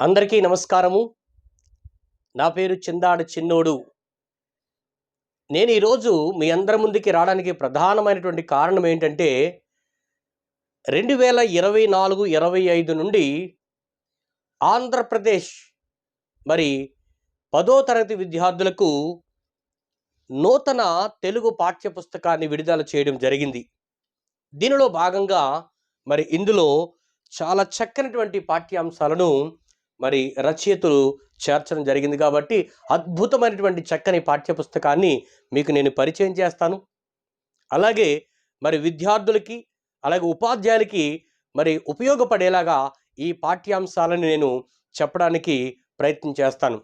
అందరికీ నమస్కారము. నా పేరు చిందాడు చిన్నోడు. నేను ఈరోజు మీ అందరి ముందుకి రావడానికి ప్రధానమైనటువంటి కారణం ఏంటంటే రెండు వేల ఇరవై నాలుగు ఇరవై ఐదు నుండి ఆంధ్రప్రదేశ్ మరి పదో తరగతి విద్యార్థులకు నూతన తెలుగు పాఠ్యపుస్తకాన్ని విడుదల చేయడం జరిగింది. దీనిలో భాగంగా మరి ఇందులో చాలా చక్కనటువంటి పాఠ్యాంశాలను మరి రచయితలు చేర్చడం జరిగింది కాబట్టి అద్భుతమైనటువంటి చక్కని పాఠ్యపుస్తకాన్ని మీకు నేను పరిచయం చేస్తాను. అలాగే మరి విద్యార్థులకి అలాగే ఉపాధ్యాయులకి మరి ఉపయోగపడేలాగా ఈ పాఠ్యాంశాలను నేను చెప్పడానికి ప్రయత్నం చేస్తాను.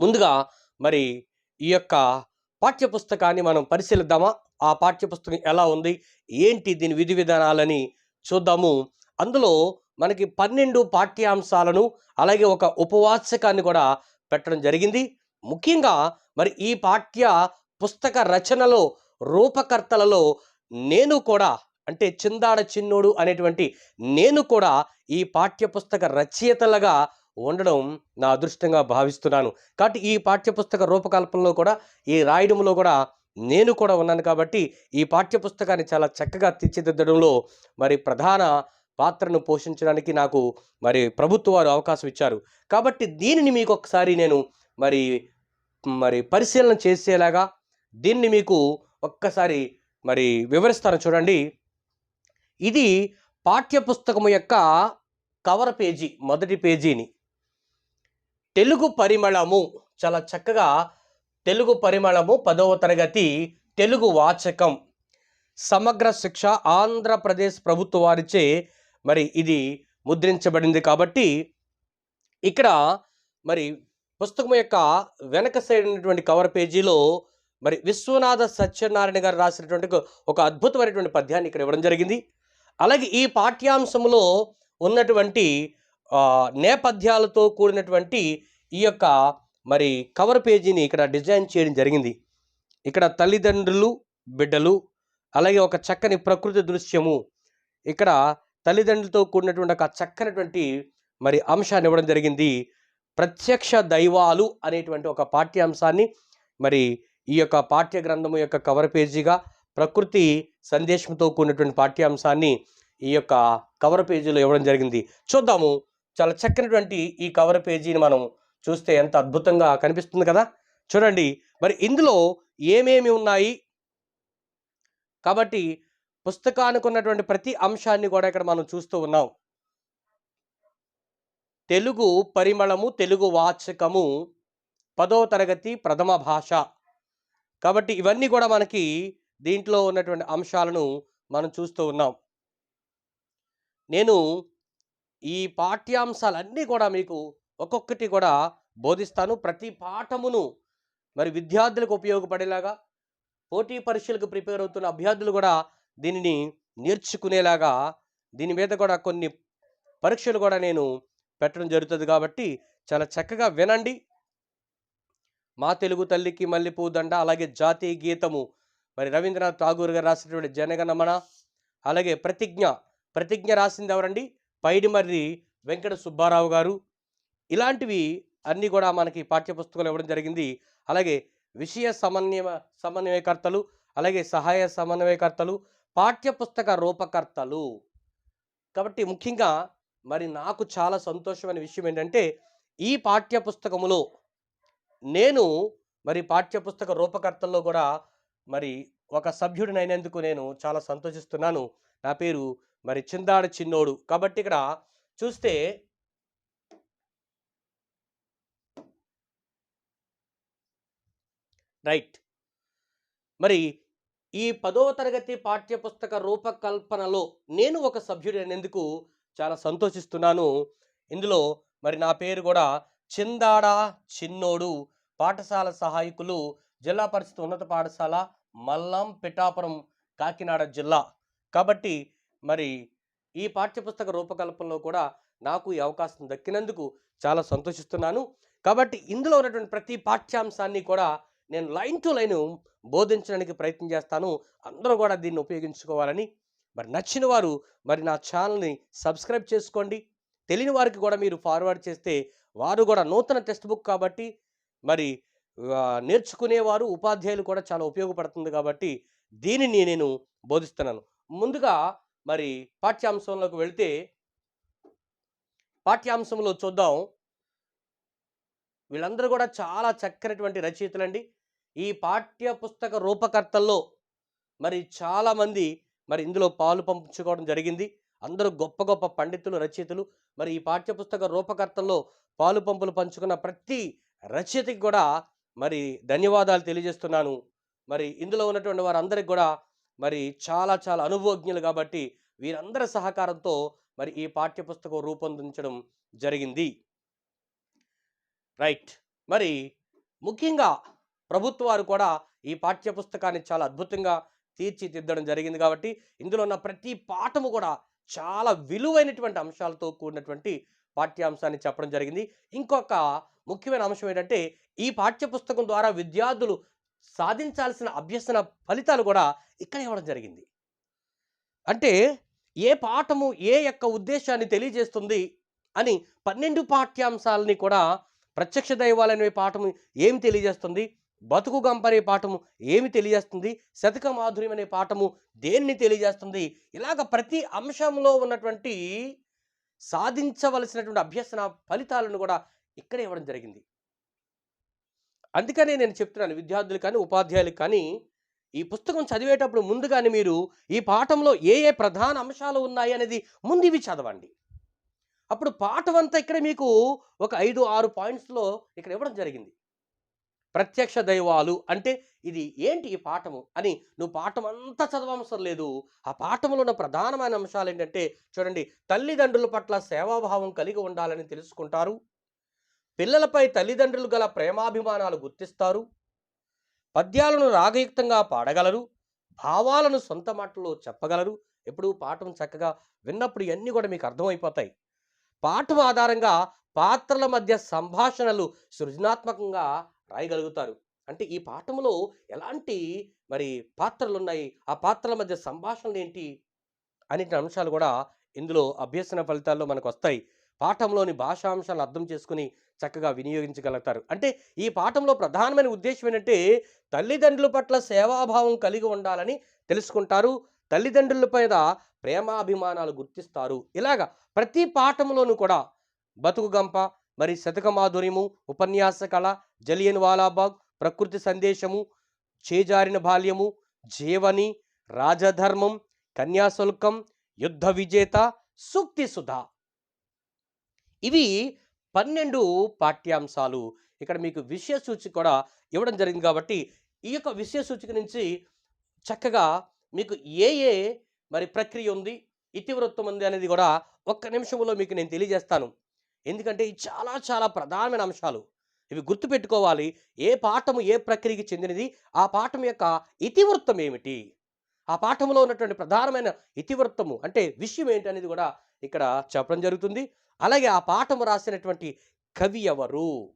ముందుగా మరి ఈ యొక్క పాఠ్యపుస్తకాన్ని మనం పరిశీలిద్దామా? ఆ పాఠ్యపుస్తకం ఎలా ఉంది? ఏంటి దీని విధి విధానాలని చూద్దాము. అందులో మనకి పన్నెండు పాఠ్యాంశాలను అలాగే ఒక ఉపవాచకాన్ని కూడా పెట్టడం జరిగింది. ముఖ్యంగా మరి ఈ పాఠ్య పుస్తక రచనలో రూపకర్తలలో నేను కూడా అంటే చిందాడ చిన్నోడు అనేటువంటి నేను కూడా ఈ పాఠ్యపుస్తక రచయితలుగా ఉండడం నా అదృష్టంగా భావిస్తున్నాను. కాబట్టి ఈ పాఠ్యపుస్తక రూపకల్పనలో కూడా ఈ రాయడంలో కూడా నేను కూడా ఉన్నాను కాబట్టి ఈ పాఠ్యపుస్తకాన్ని చాలా చక్కగా తీర్చిదిద్దడంలో మరి ప్రధాన పాత్రను పోషించడానికి నాకు మరి ప్రభుత్వ వారు అవకాశం ఇచ్చారు. కాబట్టి దీనిని మీకు ఒకసారి నేను మరి మరి పరిశీలన చేసేలాగా దీన్ని మీకు ఒక్కసారి మరి వివరిస్తాను చూడండి. ఇది పాఠ్యపుస్తకము యొక్క కవర్ పేజీ మొదటి పేజీని. తెలుగు పరిమళము చాలా చక్కగా తెలుగు పరిమళము పదవ తరగతి తెలుగు వాచకం. సమగ్ర శిక్ష ఆంధ్రప్రదేశ్ ప్రభుత్వ వారిచే మరి ఇది ముద్రించబడింది కాబట్టి ఇక్కడ మరి పుస్తకం యొక్క వెనక సైడ్ ఉన్నటువంటి కవర్ పేజీలో మరి విశ్వనాథ సత్యనారాయణ గారు రాసినటువంటి ఒక- అద్భుతమైనటువంటి పద్యాన్ని ఇక్కడ ఇవ్వడం జరిగింది. అలాగే ఈ పాఠ్యాంశంలో ఉన్నటువంటి నేపథ్యాలతో కూడినటువంటి ఈ యొక్క మరి కవర్ పేజీని ఇక్కడ డిజైన్ చేయడం జరిగింది. ఇక్కడ తల్లిదండ్రులు బిడ్డలు అలాగే ఒక చక్కని ప్రకృతి దృశ్యము. ఇక్కడ తల్లిదండ్రులతో కూడినటువంటి ఒక చక్కనటువంటి మరి అంశాన్ని ఇవ్వడం జరిగింది. ప్రత్యక్ష దైవాలు అనేటువంటి ఒక పాఠ్యాంశాన్ని మరి ఈ యొక్క పాఠ్య గ్రంథము యొక్క కవర్ పేజీగా ప్రకృతి సందేశంతో కూడినటువంటి పాఠ్యాంశాన్ని ఈ యొక్క కవర్ పేజీలో ఇవ్వడం జరిగింది. చూద్దాము. చాలా చక్కనటువంటి ఈ కవర్ పేజీని మనం చూస్తే ఎంత అద్భుతంగా కనిపిస్తుంది కదా! చూడండి. మరి ఇందులో ఏమేమి ఉన్నాయి? కాబట్టి పుస్తకానికి ఉన్నటువంటి ప్రతి అంశాన్ని కూడా ఇక్కడ మనం చూస్తూ ఉన్నాం. తెలుగు పరిమళము తెలుగు వాచకము పదో తరగతి ప్రథమ భాష. కాబట్టి ఇవన్నీ కూడా మనకి దీంట్లో ఉన్నటువంటి అంశాలను మనం చూస్తూ ఉన్నాం. నేను ఈ పాఠ్యాంశాలన్నీ కూడా మీకు ఒక్కొక్కటి కూడా బోధిస్తాను. ప్రతి పాఠమును మరి విద్యార్థులకు ఉపయోగపడేలాగా పోటీ పరీక్షలకు ప్రిపేర్ అవుతున్న అభ్యర్థులు కూడా దీనిని నేర్చుకునేలాగా దీని మీద కూడా కొన్ని పరీక్షలు కూడా నేను పెట్టడం జరుగుతుంది కాబట్టి చాలా చక్కగా వినండి. మా తెలుగు తల్లికి మల్లెపూ దండ అలాగే జాతీయ గీతము. మరి రవీంద్రనాథ్ ఠాగూర్ గారు రాసినటువంటి జనగణమన అలాగే ప్రతిజ్ఞ ప్రతిజ్ఞ రాసింది ఎవరండి? పైడిమర్రి వెంకట సుబ్బారావు గారు. ఇలాంటివి అన్నీ కూడా మనకి పాఠ్యపుస్తకాలు ఇవ్వడం జరిగింది. అలాగే విషయ సమన్వయ సమన్వయకర్తలు అలాగే సహాయ సమన్వయకర్తలు పాఠ్యపుస్తక రూపకర్తలు. కాబట్టి ముఖ్యంగా మరి నాకు చాలా సంతోషమైన విషయం ఏంటంటే ఈ పాఠ్యపుస్తకములో నేను మరి పాఠ్యపుస్తక రూపకర్తల్లో కూడా మరి ఒక సభ్యుడినైనందుకు నేను చాలా సంతోషిస్తున్నాను. నా పేరు మరి చిందాడ చిన్నోడు. కాబట్టి ఇక్కడ చూస్తే రైట్. మరి ఈ పదవ తరగతి పాఠ్యపుస్తక రూపకల్పనలో నేను ఒక సభ్యుడైనందుకు చాలా సంతోషిస్తున్నాను. ఇందులో మరి నా పేరు కూడా చిందాడ చిన్నోడు. పాఠశాల సహాయకులు జిల్లా పరిషత్ ఉన్నత పాఠశాల మల్లం పిఠాపురం కాకినాడ జిల్లా. కాబట్టి మరి ఈ పాఠ్యపుస్తక రూపకల్పనలో కూడా నాకు ఈ అవకాశం దక్కినందుకు చాలా సంతోషిస్తున్నాను. కాబట్టి ఇందులో ఉన్నటువంటి ప్రతి పాఠ్యాంశాన్ని కూడా నేను లైన్ టు లైన్ బోధించడానికి ప్రయత్నం చేస్తాను. అందరూ కూడా దీన్ని ఉపయోగించుకోవాలని. మరి నచ్చిన వారు మరి నా ఛానల్ని సబ్స్క్రైబ్ చేసుకోండి. తెలియని వారికి కూడా మీరు ఫార్వర్డ్ చేస్తే వారు కూడా నూతన టెక్స్ట్ బుక్ కాబట్టి మరి నేర్చుకునేవారు ఉపాధ్యాయులు కూడా చాలా ఉపయోగపడుతుంది కాబట్టి దీనిని నేను బోధిస్తున్నాను. ముందుగా మరి పాఠ్యాంశంలోకి వెళ్తే పాఠ్యాంశంలో చూద్దాం. వీళ్ళందరూ కూడా చాలా చక్కనటువంటి రచయితలండి. ఈ పాఠ్య పుస్తక రూపకర్తల్లో మరి చాలామంది మరి ఇందులో పాలు పంచుకోవడం జరిగింది. అందరూ గొప్ప గొప్ప పండితులు రచయితలు. మరి ఈ పాఠ్య పుస్తక రూపకర్తల్లో పాలు పంపులు పంచుకున్న ప్రతి రచయితకి కూడా మరి ధన్యవాదాలు తెలియజేస్తున్నాను. మరి ఇందులో ఉన్నటువంటి వారందరికి కూడా మరి చాలా చాలా అనుభవజ్ఞులు కాబట్టి వీరందరి సహకారంతో మరి ఈ పాఠ్య పుస్తకం రూపొందించడం జరిగింది. రైట్. మరి ముఖ్యంగా ప్రభుత్వాలు కూడా ఈ పాఠ్య పుస్తకాన్ని చాలా అద్భుతంగా తీర్చిదిద్దడం జరిగింది కాబట్టి ఇందులో ఉన్న ప్రతి పాఠము కూడా చాలా విలువైనటువంటి అంశాలతో కూడినటువంటి పాఠ్యాంశాన్ని చెప్పడం జరిగింది. ఇంకొక ముఖ్యమైన అంశం ఏంటంటే ఈ పాఠ్య పుస్తకం ద్వారా విద్యార్థులు సాధించాల్సిన అభ్యసన ఫలితాలు కూడా ఇక్కడ ఇవ్వడం జరిగింది. అంటే ఏ పాఠము ఏ యొక్క ఉద్దేశాన్ని తెలియజేస్తుంది అని పన్నెండు పాఠ్యాంశాలని కూడా ప్రత్యక్ష దైవాలనే పాఠము ఏమి తెలియజేస్తుంది? బతుకు గంపనే పాఠము ఏమి తెలియజేస్తుంది? శతక మాధుర్యం అనే పాఠము దేన్ని తెలియజేస్తుంది? ఇలాగ ప్రతి అంశంలో ఉన్నటువంటి సాధించవలసినటువంటి అభ్యసన ఫలితాలను కూడా ఇక్కడే ఇవ్వడం జరిగింది. అందుకనే నేను చెప్తున్నాను విద్యార్థులు కానీ ఉపాధ్యాయులు కానీ ఈ పుస్తకం చదివేటప్పుడు ముందుగానే మీరు ఈ పాఠంలో ఏ ఏ ప్రధాన అంశాలు ఉన్నాయి అనేది ముందు ఇవి చదవండి. అప్పుడు పాఠం అంతా ఇక్కడ మీకు ఒక ఐదు ఆరు పాయింట్స్లో ఇక్కడ ఇవ్వడం జరిగింది. ప్రత్యక్ష దైవాలు అంటే ఇది ఏంటి ఈ పాఠము అని నువ్వు పాఠం అంతా చదవవసరం లేదు. ఆ పాఠంలో ఉన్న ప్రధానమైన అంశాలు ఏంటంటే చూడండి తల్లిదండ్రుల పట్ల సేవాభావం కలిగి ఉండాలని తెలుసుకుంటారు. పిల్లలపై తల్లిదండ్రులు గల ప్రేమాభిమానాలు గుర్తిస్తారు. పద్యాలను రాగయుక్తంగా పాడగలరు. భావాలను సొంత మాటల్లో చెప్పగలరు. ఎప్పుడు పాఠం చక్కగా విన్నప్పుడు ఇవన్నీ కూడా మీకు అర్థమైపోతాయి. పాఠం ఆధారంగా పాత్రల మధ్య సంభాషణలు సృజనాత్మకంగా రాయగలుగుతారు. అంటే ఈ పాఠంలో ఎలాంటి మరి పాత్రలు ఉన్నాయి ఆ పాత్రల మధ్య సంభాషణలు ఏంటి అనే అంశాలు కూడా ఇందులో అభ్యసన ఫలితాల్లో మనకు వస్తాయి పాఠంలోని భాషాంశాలను అర్థం చేసుకుని చక్కగా వినియోగించగలుగుతారు. అంటే ఈ పాఠంలో ప్రధానమైన ఉద్దేశం ఏంటంటే తల్లిదండ్రుల పట్ల సేవాభావం కలిగి ఉండాలని తెలుసుకుంటారు. తల్లిదండ్రుల మీద ప్రేమాభిమానాలు గుర్తిస్తారు. ఇలాగా ప్రతి పాఠంలోనూ కూడా బతుకు గంప మరి శతక మాధుర్యము ఉపన్యాస కళ జలియన్ వాలాబాగ్ ప్రకృతి సందేశము చేజారిన బాల్యము జీవని రాజధర్మం కన్యాశుల్కం యుద్ధ విజేత సూక్తి సుధా. ఇవి పన్నెండు పాఠ్యాంశాలు. ఇక్కడ మీకు విషయ సూచిక కూడా ఇవ్వడం జరిగింది కాబట్టి ఈ యొక్క విషయ సూచిక నుంచి చక్కగా మీకు ఏ ఏ మరి ప్రక్రియ ఉంది ఇతివృత్తం ఉంది అనేది కూడా ఒక్క నిమిషంలో మీకు నేను తెలియజేస్తాను. ఎందుకంటే ఇవి చాలా చాలా ప్రధానమైన అంశాలు. ఇవి గుర్తుపెట్టుకోవాలి. ఏ పాఠము ఏ ప్రక్రియకి చెందినది? ఆ పాఠం యొక్క ఇతివృత్తం ఏమిటి? ఆ పాఠంలో ఉన్నటువంటి ప్రధానమైన ఇతివృత్తము అంటే విషయం ఏంటి అనేది కూడా ఇక్కడ చెప్పడం జరుగుతుంది. అలాగే ఆ పాఠము రాసినటువంటి కవి ఎవరు?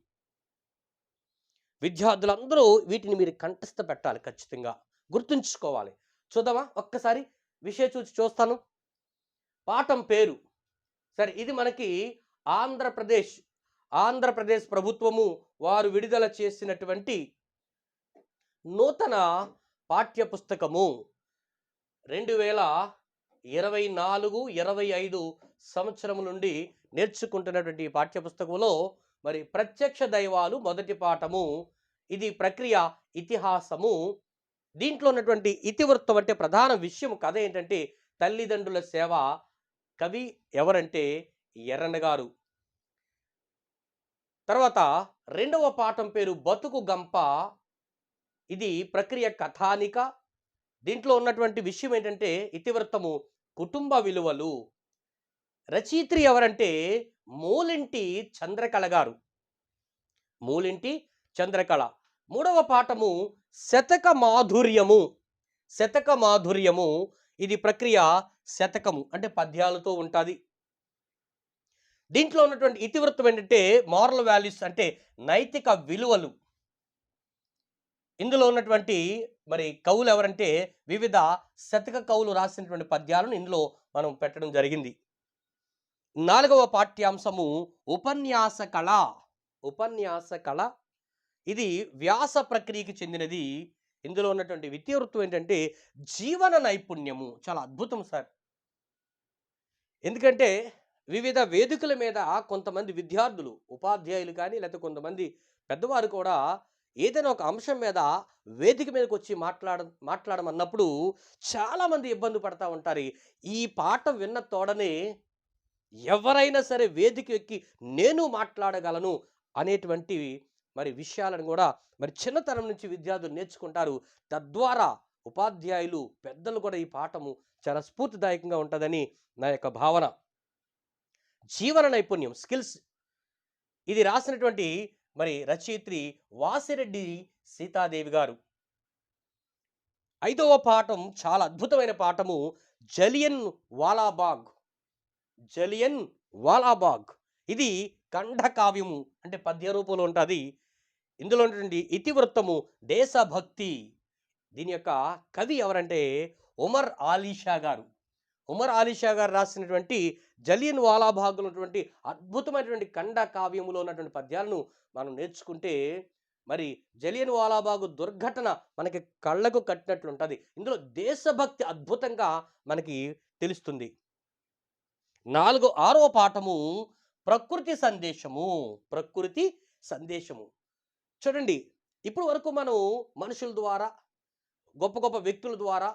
విద్యార్థులందరూ వీటిని మీరు కంఠస్థ పెట్టాలి ఖచ్చితంగా. గుర్తుంచుకోవాలి. చూద్దామా? ఒక్కసారి విషయ చూసి చూస్తాను. పాఠం పేరు. సరే ఇది మనకి ఆంధ్రప్రదేశ్ ఆంధ్రప్రదేశ్ ప్రభుత్వము వారు విడుదల చేసినటువంటి నూతన పాఠ్య పుస్తకము రెండు వేల ఇరవై నాలుగు ఇరవై ఐదు సంవత్సరం నుండి నేర్చుకుంటున్నటువంటి పాఠ్యపుస్తకంలో పాఠ్య పుస్తకంలో మరి ప్రత్యక్ష దైవాలు మొదటి పాఠము. ఇది ప్రక్రియ ఇతిహాసము. దీంట్లో ఉన్నటువంటి ఇతివృత్తం అంటే ప్రధాన విషయం కథ ఏంటంటే తల్లిదండ్రుల సేవ. కవి ఎవరంటే ఎర్రన్న గారు తర్వాత రెండవ పాఠం పేరు బతుకు గంప. ఇది ప్రక్రియ కథానిక. దీంట్లో ఉన్నటువంటి విషయం ఏంటంటే ఇతివృత్తము కుటుంబ విలువలు. రచయిత్రి ఎవరంటే మూలింటి చంద్రకళ గారు. మూలింటి చంద్రకళ. మూడవ పాఠము శతక మాధుర్యము. శతక మాధుర్యము. ఇది ప్రక్రియ శతకము. అంటే పద్యాలతో ఉంటుంది. దీంట్లో ఉన్నటువంటి ఇతివృత్తం ఏంటంటే మారల్ వాల్యూస్ అంటే నైతిక విలువలు. ఇందులో ఉన్నటువంటి మరి కవులు ఎవరంటే వివిధ శతక కవులు రాసినటువంటి పద్యాలను ఇందులో మనం పెట్టడం జరిగింది. నాలుగవ పాఠ్యాంశము ఉపన్యాస కళ. ఉపన్యాస కళ. ఇది వ్యాస ప్రక్రియకి చెందినది. ఇందులో ఉన్నటువంటి విద్యావృత్తం ఏంటంటే జీవన నైపుణ్యము. చాలా అద్భుతం సార్. ఎందుకంటే వివిధ వేదికల మీద కొంతమంది విద్యార్థులు ఉపాధ్యాయులు కానీ లేకపోతే కొంతమంది పెద్దవారు కూడా ఏదైనా ఒక అంశం మీద వేదిక మీదకి వచ్చి మాట్లాడ మాట్లాడమన్నప్పుడు చాలామంది ఇబ్బంది పడతా ఉంటారు. ఈ పాట విన్న తోడనే ఎవరైనా సరే వేదిక ఎక్కి నేను మాట్లాడగలను అనేటువంటి మరి విషయాలను కూడా మరి చిన్నతనం నుంచి విద్యార్థులు నేర్చుకుంటారు. తద్వారా ఉపాధ్యాయులు పెద్దలు కూడా ఈ పాఠము చాలా స్ఫూర్తిదాయకంగా ఉంటుందని నా యొక్క భావన. జీవన నైపుణ్యం స్కిల్స్. ఇది రాసినటువంటి మరి రచయిత్రి వాసిరెడ్డి సీతాదేవి గారు. ఐదవ పాఠం చాలా అద్భుతమైన పాఠము. జలియన్ వాలాబాగ్. జలియన్ వాలాబాగ్. ఇది ఖండకావ్యము అంటే పద్య రూపంలో ఉంటుంది. ఇందులో ఉన్నటువంటి ఇతివృత్తము దేశభక్తి. దీని యొక్క కవి ఎవరంటే ఉమర్ ఆలీషా గారు. ఉమర్ ఆలీషా గారు రాసినటువంటి జలియన్ వాలాబాగ్లో ఉన్నటువంటి అద్భుతమైనటువంటి ఖండ కావ్యములో ఉన్నటువంటి పద్యాలను మనం నేర్చుకుంటే మరి జలియన్ వాలాబాగు దుర్ఘటన మనకి కళ్ళకు కట్టినట్లు ఉంటుంది. ఇందులో దేశభక్తి అద్భుతంగా మనకి తెలుస్తుంది. నాలుగో ఆరో పాఠము ప్రకృతి సందేశము ప్రకృతి సందేశము. చూడండి ఇప్పుడు వరకు మనం మనుషుల ద్వారా గొప్ప గొప్ప వ్యక్తుల ద్వారా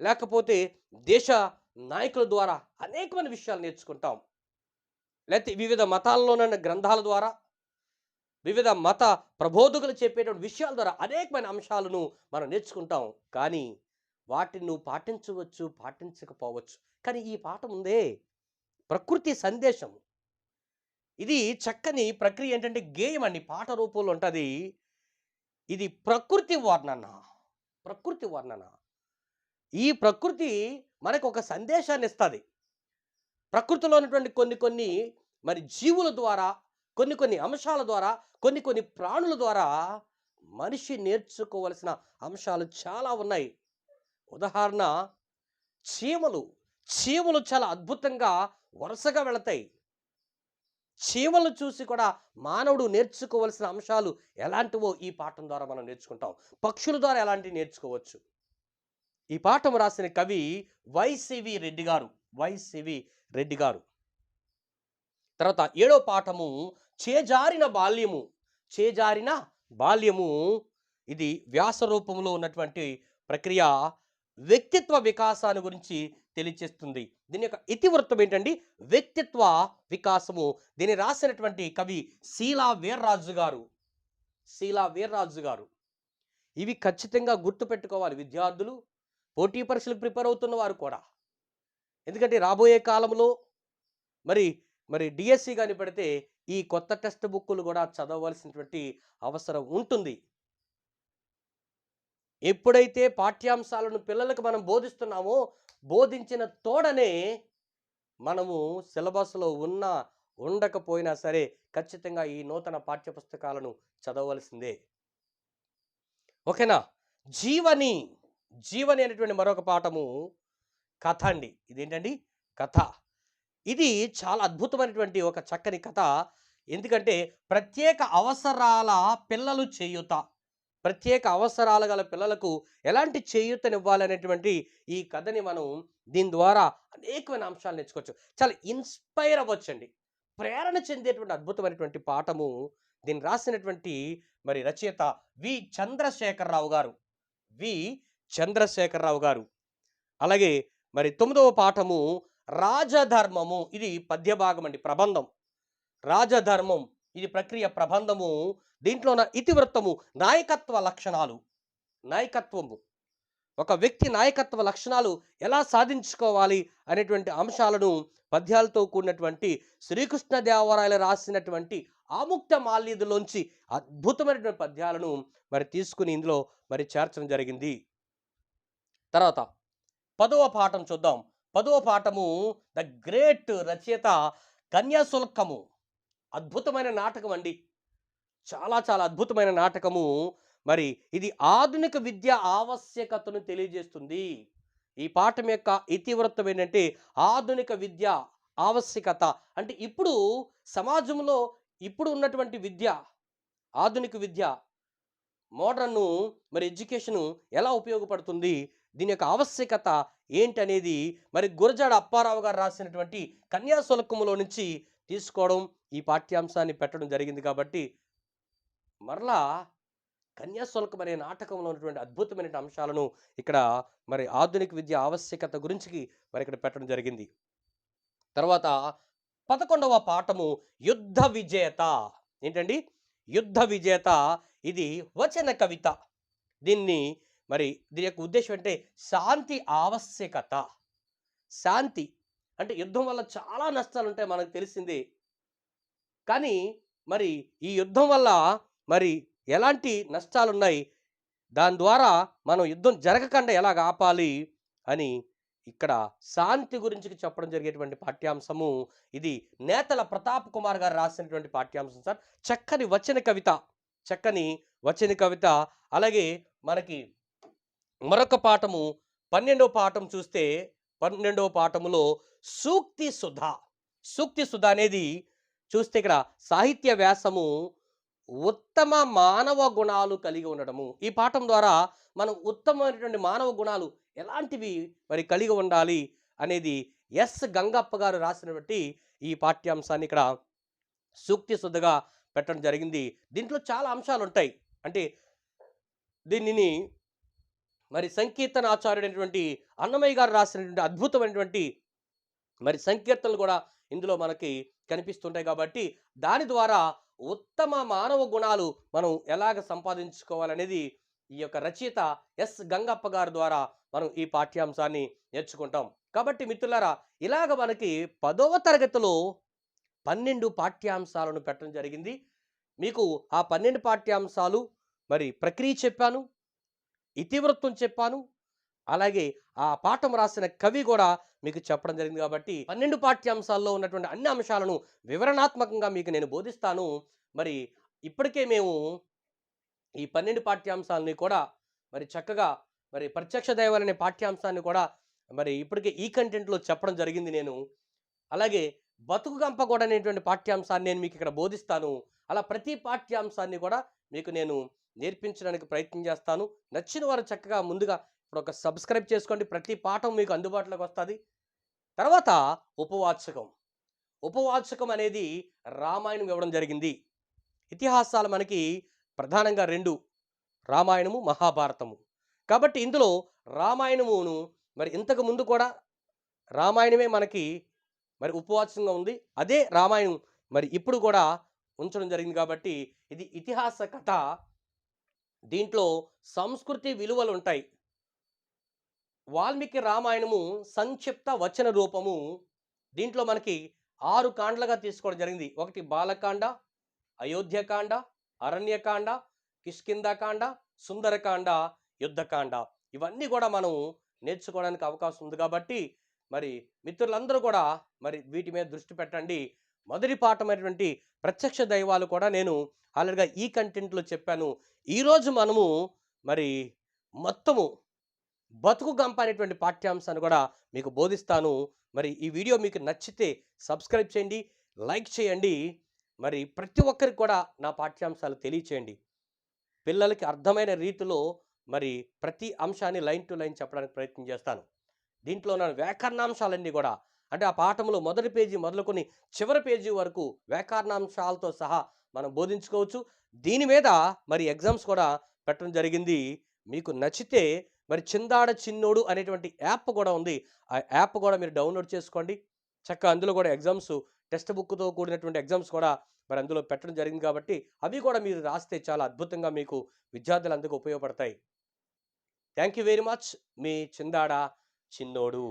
లేకపోతే దేశ నాయకుల ద్వారా అనేకమైన విషయాలు నేర్చుకుంటాం. లేకపోతే వివిధ మతాల్లోనున్న గ్రంథాల ద్వారా వివిధ మత ప్రబోధకులు చెప్పేటువంటి విషయాల ద్వారా అనేకమైన అంశాలను మనం నేర్చుకుంటాం. కానీ వాటిని నువ్వు పాటించవచ్చు పాటించకపోవచ్చు. కానీ ఈ పాఠం ఉందే ప్రకృతి సందేశం. ఇది చక్కని ప్రక్రియ ఏంటంటే గేయం అండి. పాట రూపంలో ఉంటుంది. ఇది ప్రకృతి వర్ణన. ప్రకృతి వర్ణన. ఈ ప్రకృతి మనకు ఒక సందేశాన్ని ఇస్తుంది ప్రకృతిలో ఉన్నటువంటి కొన్ని కొన్ని మరి జీవుల ద్వారా కొన్ని కొన్ని అంశాల ద్వారా కొన్ని కొన్ని ప్రాణుల ద్వారా మనిషి నేర్చుకోవలసిన అంశాలు చాలా ఉన్నాయి. ఉదాహరణ చీమలు. చీమలు చాలా అద్భుతంగా వరుసగా వెళతాయి. చీమలు చూసి కూడా మానవుడు నేర్చుకోవలసిన అంశాలు ఎలాంటివో ఈ పాఠం ద్వారా మనం నేర్చుకుంటాం. పక్షుల ద్వారా ఎలాంటివి నేర్చుకోవచ్చు? ఈ పాఠం రాసిన కవి వైసివి రెడ్డి గారు వైసివి రెడ్డి గారు. తర్వాత ఏడో పాఠము చేజారిన బాల్యము చేజారిన బాల్యము. ఇది వ్యాస రూపంలో ఉన్నటువంటి ప్రక్రియ వ్యక్తిత్వ వికాసాన్ని గురించి తెలియచేస్తుంది. దీని యొక్క ఇతివృత్తం ఏంటండి? వ్యక్తిత్వ వికాసము. దీన్ని రాసినటువంటి కవి శీలా వీర్రాజు గారు. శీలా వీర్రాజు గారు. ఇవి ఖచ్చితంగా గుర్తుపెట్టుకోవాలి విద్యార్థులు. పోటీ పరీక్షలకు ప్రిపేర్ అవుతున్న వారు కూడా. ఎందుకంటే రాబోయే కాలంలో మరి మరి డిఎస్సి కానీ పెడితే ఈ కొత్త టెక్స్ట్ బుక్కులు కూడా చదవవలసినటువంటి అవసరం ఉంటుంది. ఎప్పుడైతే పాఠ్యాంశాలను పిల్లలకు మనం బోధిస్తున్నామో బోధించిన తోడనే మనము సిలబస్లో ఉన్నా ఉండకపోయినా సరే ఖచ్చితంగా ఈ నూతన పాఠ్యపుస్తకాలను చదవవలసిందే. ఓకేనా? జీవని జీవని అనేటువంటి మరొక పాఠము కథ అండి. ఇదేంటండి? కథ. ఇది చాలా అద్భుతమైనటువంటి ఒక చక్కని కథ. ఎందుకంటే ప్రత్యేక అవసరాల పిల్లలు చేయుత. ప్రత్యేక అవసరాలు గల పిల్లలకు ఎలాంటి చేయూతనివ్వాలనేటువంటి ఈ కథని మనం దీని ద్వారా అనేకమైన అంశాలు నేర్చుకోవచ్చు. చాలా ఇన్స్పైర్ అవ్వచ్చండి. ప్రేరణ చెందేటువంటి అద్భుతమైనటువంటి పాఠము దీన్ని రాసినటువంటి మరి రచయిత వి. చంద్రశేఖరరావు గారు. వి. చంద్రశేఖరరావు గారు. అలాగే మరి తొమ్మిదవ పాఠము రాజధర్మము. ఇది పద్యభాగం అండి ప్రబంధం. రాజధర్మం ఇది ప్రక్రియ ప్రబంధము దీంట్లో ఇతివృత్తము నాయకత్వ లక్షణాలు. నాయకత్వము. ఒక వ్యక్తి నాయకత్వ లక్షణాలు ఎలా సాధించుకోవాలి అనేటువంటి అంశాలను పద్యాలతో కూడినటువంటి శ్రీకృష్ణదేవరాయలు రాసినటువంటి ఆముక్త మాల్యదులోంచి అద్భుతమైనటువంటి పద్యాలను మరి తీసుకుని ఇందులో మరి చేర్చడం జరిగింది. తర్వాత పదవ పాఠం చూద్దాం. పదవ పాఠము ద గ్రేట్ రచయిత కన్యాశుల్కము అద్భుతమైన నాటకం అండి. చాలా చాలా అద్భుతమైన నాటకము. మరి ఇది ఆధునిక విద్య ఆవశ్యకతను తెలియజేస్తుంది. ఈ పాఠం యొక్క ఇతివృత్తం ఏంటంటే ఆధునిక విద్య ఆవశ్యకత. అంటే ఇప్పుడు సమాజంలో ఇప్పుడు ఉన్నటువంటి విద్య ఆధునిక విద్య మోడర్న్ మరి ఎడ్యుకేషను ఎలా ఉపయోగపడుతుంది? దీని యొక్క ఆవశ్యకత ఏంటనేది మరి గురజాడ అప్పారావు గారు రాసినటువంటి కన్యాశుల్కములో నుంచి తీసుకోవడం ఈ పాఠ్యాంశాన్ని పెట్టడం జరిగింది కాబట్టి మరలా కన్యాశుల్కం అనే నాటకంలో ఉన్నటువంటి అద్భుతమైన అంశాలను ఇక్కడ మరి ఆధునిక విద్య ఆవశ్యకత గురించి మరి ఇక్కడ పెట్టడం జరిగింది. తర్వాత పదకొండవ పాఠము యుద్ధ విజేత. ఏంటండి? యుద్ధ విజేత ఇది వచన కవిత. దీన్ని మరి దీని యొక్క ఉద్దేశం అంటే శాంతి ఆవశ్యకత. శాంతి అంటే యుద్ధం వల్ల చాలా నష్టాలు ఉంటాయి మనకు తెలిసిందే. కానీ మరి ఈ యుద్ధం వల్ల మరి ఎలాంటి నష్టాలు ఉన్నాయి? దాని ద్వారా మనం యుద్ధం జరగకుండా ఎలాగ ఆపాలి అని ఇక్కడ శాంతి గురించి చెప్పడం జరిగేటువంటి పాఠ్యాంశము. ఇది నేతల ప్రతాప్ కుమార్ గారు రాసినటువంటి పాఠ్యాంశం సార్. చక్కని వచన కవిత చక్కని వచన కవిత. అలాగే మనకి మరొక పాఠము పన్నెండవ పాఠం చూస్తే పన్నెండవ పాఠములో సూక్తి సుధ. సూక్తి సుధ అనేది చూస్తే ఇక్కడ సాహిత్య వ్యాసము ఉత్తమ మానవ గుణాలు కలిగి ఉండడము. ఈ పాఠం ద్వారా మనం ఉత్తమమైనటువంటి మానవ గుణాలు ఎలాంటివి మరి కలిగి ఉండాలి అనేది ఎస్. గంగప్ప గారు రాసినటువంటి ఈ పాఠ్యాంశాన్ని ఇక్కడ సూక్తి శుద్ధగా పెట్టడం జరిగింది. దీంట్లో చాలా అంశాలు ఉంటాయి అంటే దీనిని మరి సంకీర్తన ఆచార్యుడైనటువంటి అన్నమయ్య గారు రాసినటువంటి అద్భుతమైనటువంటి మరి సంకీర్తనలు కూడా ఇందులో మనకి కనిపిస్తుంటాయి కాబట్టి దాని ద్వారా ఉత్తమ మానవ గుణాలు మనం ఎలాగ సంపాదించుకోవాలనేది ఈ యొక్క రచయిత ఎస్ గంగప్ప గారి ద్వారా మనం ఈ పాఠ్యాంశాన్ని నేర్చుకుంటాం. కాబట్టి మిత్రులారా ఇలాగ మనకి పదవ తరగతిలో పన్నెండు పాఠ్యాంశాలను పెట్టడం జరిగింది. మీకు ఆ పన్నెండు పాఠ్యాంశాలు మరి ప్రక్రియ చెప్పాను. ఇతివృత్తం చెప్పాను. అలాగే ఆ పాఠం రాసిన కవి కూడా మీకు చెప్పడం జరిగింది కాబట్టి పన్నెండు పాఠ్యాంశాల్లో ఉన్నటువంటి అన్ని అంశాలను వివరణాత్మకంగా మీకు నేను బోధిస్తాను. మరి ఇప్పటికే మేము ఈ పన్నెండు పాఠ్యాంశాలని కూడా మరి చక్కగా మరి ప్రత్యక్ష దైవాలనే పాఠ్యాంశాన్ని కూడా మరి ఇప్పటికే ఈ కంటెంట్లో చెప్పడం జరిగింది నేను. అలాగే బతుకు గంప కూడా అనేటువంటి పాఠ్యాంశాన్ని నేను మీకు ఇక్కడ బోధిస్తాను. అలా ప్రతి పాఠ్యాంశాన్ని కూడా మీకు నేను నేర్పించడానికి ప్రయత్నం చేస్తాను. నచ్చిన వారు చక్కగా ముందుగా ఇప్పుడు ఒక సబ్స్క్రైబ్ చేసుకోండి. ప్రతి పాఠం మీకు అందుబాటులోకి వస్తుంది. తర్వాత ఉపవాచకం. ఉపవాచకం అనేది రామాయణం ఇవ్వడం జరిగింది. ఇతిహాసాలు మనకి ప్రధానంగా రెండు. రామాయణము మహాభారతము. కాబట్టి ఇందులో రామాయణమును మరి ఇంతకు ముందు కూడా రామాయణమే మనకి మరి ఉపవాసంగా ఉంది. అదే రామాయణం మరి ఇప్పుడు కూడా ఉంచడం జరిగింది కాబట్టి ఇది ఇతిహాస కథ. దీంట్లో సంస్కృతి విలువలు ఉంటాయి వాల్మీకి రామాయణము సంక్షిప్త వచన రూపము దీంట్లో మనకి ఆరు కాండలుగా తీసుకోవడం జరిగింది. ఒకటి బాలకాండ అయోధ్యకాండ అరణ్యకాండ కిష్కిందకాండ సుందరకాండ యుద్ధకాండ. ఇవన్నీ కూడా మనం నేర్చుకోవడానికి అవకాశం ఉంది కాబట్టి మరి మిత్రులందరూ కూడా మరి వీటి మీద దృష్టి పెట్టండి. మొదటి పాఠమైనటువంటి ప్రత్యక్ష దైవాలు కూడా నేను ఆల్రెడీగా ఈ కంటెంట్లో చెప్పాను. ఈరోజు మనము మరి మొత్తము బతుకు గంప అనేటువంటి పాఠ్యాంశాన్ని కూడా మీకు బోధిస్తాను. మరి ఈ వీడియో మీకు నచ్చితే సబ్స్క్రైబ్ చేయండి లైక్ చేయండి మరి ప్రతి ఒక్కరికి కూడా నా పాఠ్యాంశాలు తెలియచేయండి. పిల్లలకి అర్థమైన రీతిలో మరి ప్రతి అంశాన్ని లైన్ టు లైన్ చెప్పడానికి ప్రయత్నం చేస్తాను. దీంట్లో నా వ్యాకరణాంశాలన్నీ కూడా అంటే ఆ పాఠంలో మొదటి పేజీ మొదలుకొని చివరి పేజీ వరకు వ్యాకరణాంశాలతో సహా మనం బోధించుకోవచ్చు. దీని మీద మరి ఎగ్జామ్స్ కూడా పెట్టడం జరిగింది. మీకు నచ్చితే మరి చిందాడ చిన్నోడు అనేటువంటి యాప్ కూడా ఉంది. ఆ యాప్ కూడా మీరు డౌన్లోడ్ చేసుకోండి. చక్కగా అందులో కూడా ఎగ్జామ్స్ టెక్స్ట్ బుక్తో కూడినటువంటి ఎగ్జామ్స్ కూడా మరి అందులో పెట్టడం జరిగింది కాబట్టి అవి కూడా మీరు రాస్తే చాలా అద్భుతంగా మీకు విద్యార్థులందరికీ ఉపయోగపడతాయి. థ్యాంక్ యూ వెరీ మచ్ మీ చిందాడ చిన్నోడు.